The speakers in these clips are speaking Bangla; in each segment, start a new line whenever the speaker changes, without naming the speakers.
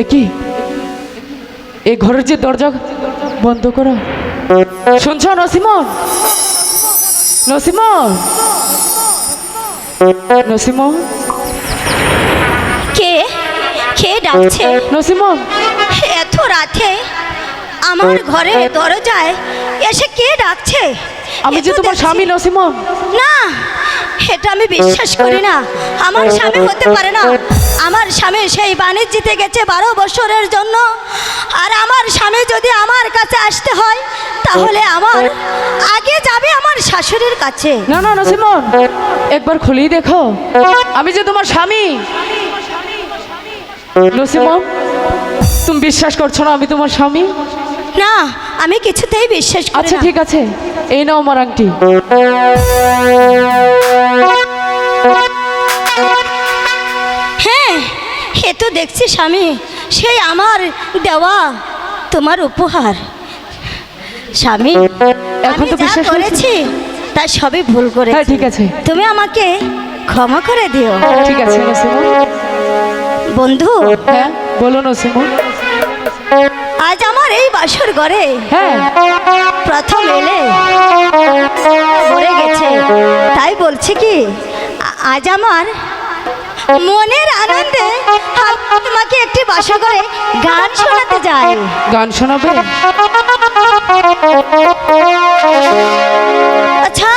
এ কি এই ঘরের যে দরজা বন্ধ করা। শুনছ নসিমন? নসিমন? নসিমন?
কে? কে ডাকছে?
নসিমন?
এত রাতে আমার ঘরে দরজায় এসে কে ডাকছে?
আমি এ যে তোমার স্বামী নসিমন।
না এটা আমি বিশ্বাস করি না। আমার স্বামী হতে পারে না। আমার স্বামী সেই বাণিজ্যতে গেছে বারো বছরের জন্য। আর আমার স্বামী যদি আমার কাছে আসতে হয় তাহলে আমার আগে যাবে আমার শাশুড়ির কাছে।
না না নসিমন একবার খুলেই দেখো। আমি যে তোমার স্বামী। নসিমন তুমি বিশ্বাস করছ না আমি তোমার স্বামী?
না আমি কিছুতেই বিশ্বাস আচ্ছা
ঠিক আছে। এই নাও আমার আংটি।
হ্যাঁ এ তো দেখছি স্বামী সেই আমার দেওয়া তোমার উপহার। স্বামী
এখন তো বিশ্বাস করেছি
তা সবই ভুল করে হ্যাঁ ঠিক
আছে।
তুমি আমাকে ক্ষমা করে দিও।
ঠিক আছে
বন্ধু
হ্যাঁ বলো নসিমন
আজ আমার এই বাসর ঘরে
হ্যাঁ।
প্রথম এলে। ভরে গেছে। তাই বলছি কি আজ আমার মনের আনন্দে তোমাকে একটি বাসা করে গান শোনাতে যায়
গান শোনাবে?
আচ্ছা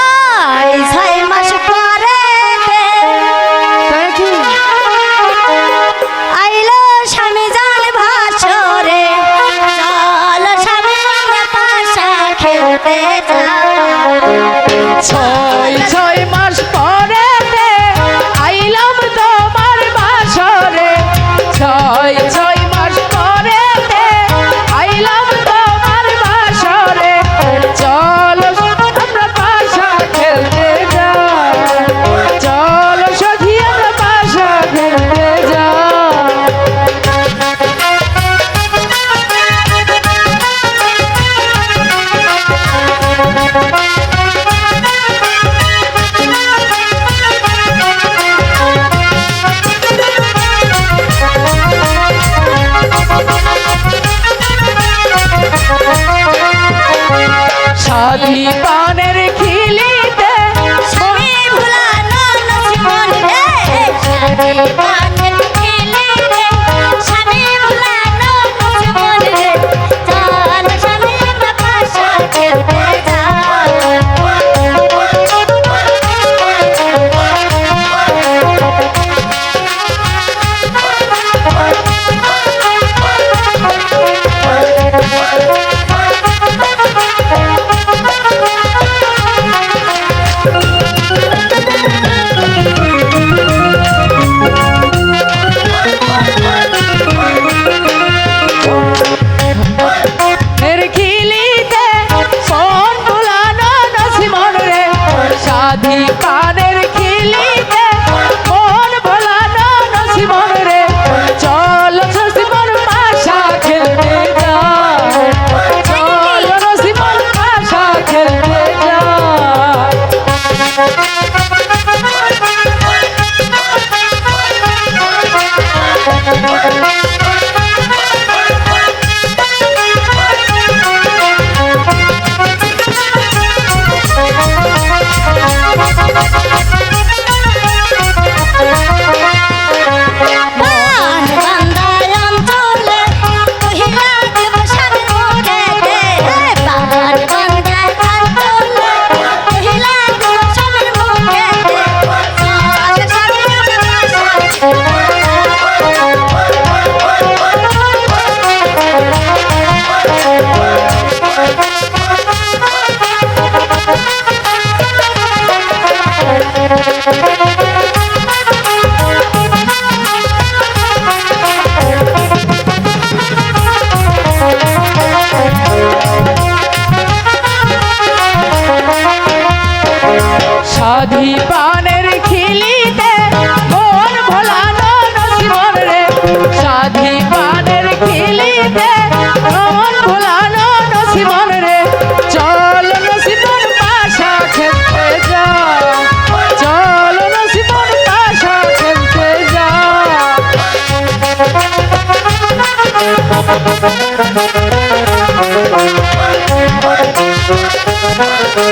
জীবনের খিলিতে মন ভোলানো নসিবন রে। সাধি পানের খিলিতে মন ভোলানো নসিবন রে। চল নসিবন পাশা খেতে যা। চল নসিবন পাশা খেতে যা। Thank you.